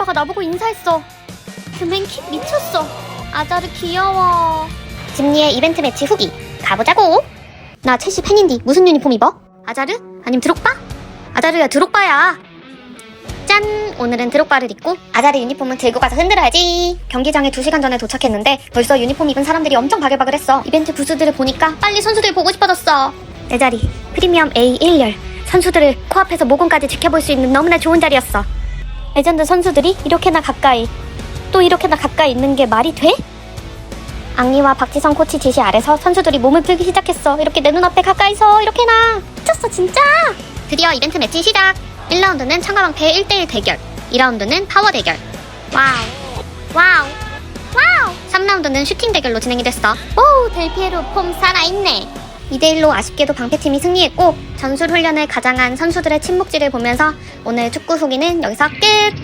오빠가 나보고 인사했어. 규맨킥 미쳤어. 아자르 귀여워. 집리의 이벤트 매치 후기 가보자고. 나 첼시 팬인디 무슨 유니폼 입어? 아자르? 아님 드록바? 아자르야 드록바야. 짠! 오늘은 드록바를 입고 아자르 유니폼은 들고 가서 흔들어야지. 경기장에 2시간 전에 도착했는데 벌써 유니폼 입은 사람들이 엄청 바글바글했어. 이벤트 부스들을 보니까 빨리 선수들 보고 싶어졌어. 내 자리 프리미엄 A 1열 선수들을 코앞에서 모공까지 지켜볼 수 있는 너무나 좋은 자리였어. 레전드 선수들이 이렇게나 가까이 또 이렇게나 가까이 있는 게 말이 돼? 앙리와 박지성 코치 지시 아래서 선수들이 몸을 풀기 시작했어. 이렇게 내 눈앞에 가까이서 이렇게나. 미쳤어 진짜. 드디어 이벤트 매치 시작. 1라운드는 청가방패 1대1 대결. 2라운드는 파워 대결. 와우. 와우. 와우. 3라운드는 슈팅 대결로 진행이 됐어. 오, 델피에로 폼 살아있네. 2대1로 아쉽게도 방패팀이 승리했고 전술 훈련을 가장한 선수들의 침묵지를 보면서 오늘 축구 후기는 여기서 끝!